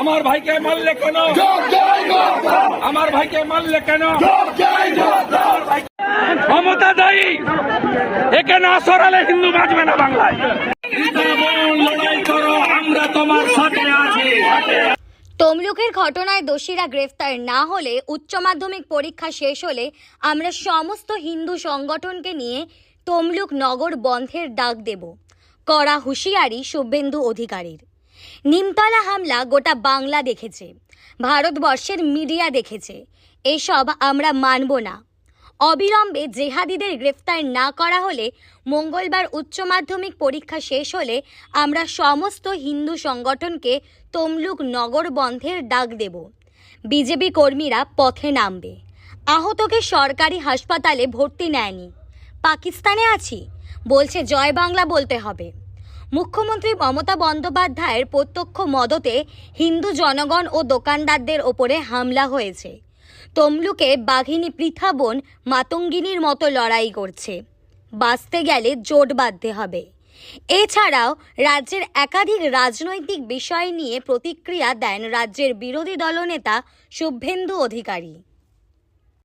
আমার ভাইকে মারলে কেন? আমার ভাইকে মারলে কেন? ক্ষমতা দায়ী একে না সরালে হিন্দু বাঁচবে না বাংলায়। আমরা তোমার সাথে আছি। তমলুকের ঘটনায় দোষীরা গ্রেফতার না হলে উচ্চ মাধ্যমিক পরীক্ষা শেষ হলে আমরা সমস্ত হিন্দু সংগঠনকে নিয়ে তমলুক নগর বন্ধের ডাক দেব। কড়া হুঁশিয়ারি শুভেন্দু অধিকারীর। নিমতলা হামলা গোটা বাংলা দেখেছে, ভারতবর্ষের মিডিয়া দেখেছে। এসব আমরা মানব না। অবিলম্বে জেহাদিদের গ্রেফতার না করা হলে মঙ্গলবার উচ্চ মাধ্যমিক পরীক্ষা শেষ হলে আমরা সমস্ত হিন্দু সংগঠনকে তমলুক নগর বন্ধের ডাক দেব। বিজেপি কর্মীরা পথে নামবে। আহতকে সরকারি হাসপাতালে ভর্তি নেয়নি। পাকিস্তানে আছি, বলছে জয় বাংলা বলতে হবে। মুখ্যমন্ত্রী মমতা বন্দ্যোপাধ্যায়ের প্রত্যক্ষ মদতে হিন্দু জনগণ ও দোকানদারদের ওপরে হামলা হয়েছে। তমলুকে বাঘিনী পৃথা বোন মাতঙ্গিনীর মতো লড়াই করছে। বাঁচতে গেলে জোট বাঁধতে হবে। এছাড়াও রাজ্যের একাধিক রাজনৈতিক বিষয় নিয়ে প্রতিক্রিয়া দেন রাজ্যের বিরোধী দলনেতা শুভেন্দু অধিকারী।